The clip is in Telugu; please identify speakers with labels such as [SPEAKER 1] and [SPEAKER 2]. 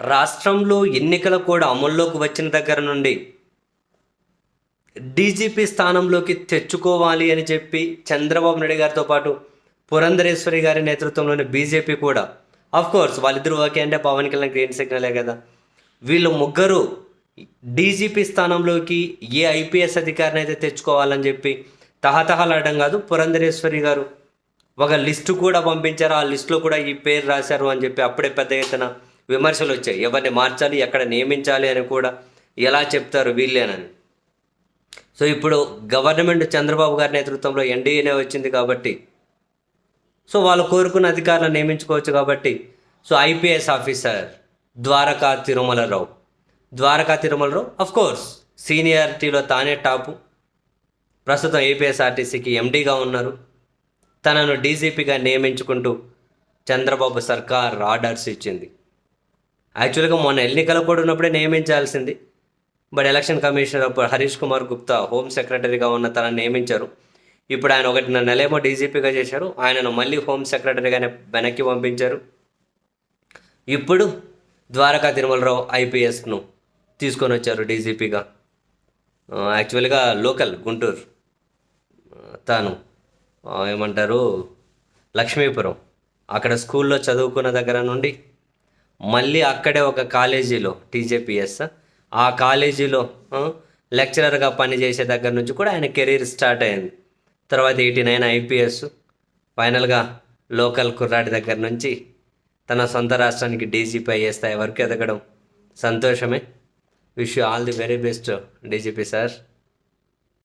[SPEAKER 1] రాష్ట్రంలో ఎన్నికల కూడా అమల్లోకి వచ్చిన దగ్గర నుండి డీజీపీ స్థానంలోకి తెచ్చుకోవాలి అని చెప్పి చంద్రబాబు నాయుడు గారితో పాటు పురంధరేశ్వరి గారి నేతృత్వంలోని బీజేపీ కూడా అఫ్ కోర్స్ వాళ్ళిద్దరూ ఓకే అంటే పవన్ కళ్యాణ్ గ్రీన్ సిగ్నలే కదా. వీళ్ళు ముగ్గురు డీజీపీ స్థానంలోకి ఏ ఐపీఎస్ అధికారిని అయితే తెచ్చుకోవాలని చెప్పి తహతహలాడడం కాదు పురంధరేశ్వరి గారు ఒక లిస్టు కూడా పంపించారు. ఆ లిస్టులో కూడా ఈ పేరు రాశారు అని చెప్పి అప్పుడే పెద్ద ఎత్తున విమర్శలు వచ్చాయి. ఎవరిని మార్చాలి ఎక్కడ నియమించాలి అని కూడా ఎలా చెప్తారు వీళ్ళేనని. సో ఇప్పుడు గవర్నమెంట్ చంద్రబాబు గారి నేతృత్వంలో ఎన్డీఏనే వచ్చింది కాబట్టి సో వాళ్ళు కోరుకున్న అధికారులను నియమించుకోవచ్చు కాబట్టి so IPS officer Dwaraka Tirumalarao. Dwaraka Tirumalarao of course సీనియారిటీలో తానే టాపు. ప్రస్తుతం ఏపీఎస్ఆర్టీసీకి ఎండీగా ఉన్నారు. తనను డీజీపీగా నియమించుకుంటూ చంద్రబాబు సర్కార్ ఆర్డర్స్ ఇచ్చింది. యాక్చువల్గా మొన్న ఎన్నికల కూడా ఉన్నప్పుడే నియమించాల్సింది. బట్ ఎలక్షన్ కమిషనర్ అప్పుడు హరీష్ కుమార్ గుప్తా హోమ్ సెక్రటరీగా ఉన్న తనను నియమించారు. ఇప్పుడు ఆయన ఒకటిన్నర నెలేమో డీజీపీగా చేశారు. ఆయనను మళ్ళీ హోమ్ సెక్రటరీగానే వెనక్కి పంపించారు. ఇప్పుడు ద్వారకా తిరుమలరావు ఐపీఎస్ను తీసుకొని వచ్చారు డీజీపీగా. యాక్చువల్గా లోకల్ గుంటూరు. తాను ఏమంటారు లక్ష్మీపురం. అక్కడ స్కూల్లో చదువుకున్న దగ్గర నుండి మళ్ళీ అక్కడే ఒక కాలేజీలో టీజేపీఎస్. ఆ కాలేజీలో లెక్చరర్గా పనిచేసే దగ్గర నుంచి కూడా ఆయన కెరీర్ స్టార్ట్ అయింది. తర్వాత ఎయిటీ నైన్ ఐపీఎస్. ఫైనల్గా లోకల్ కుర్రాడి దగ్గర నుంచి తన సొంత రాష్ట్రానికి డీజీపీ అయ్యే స్థాయి వరకు ఎదగడం సంతోషమే. Wish you all the very best DGP sir.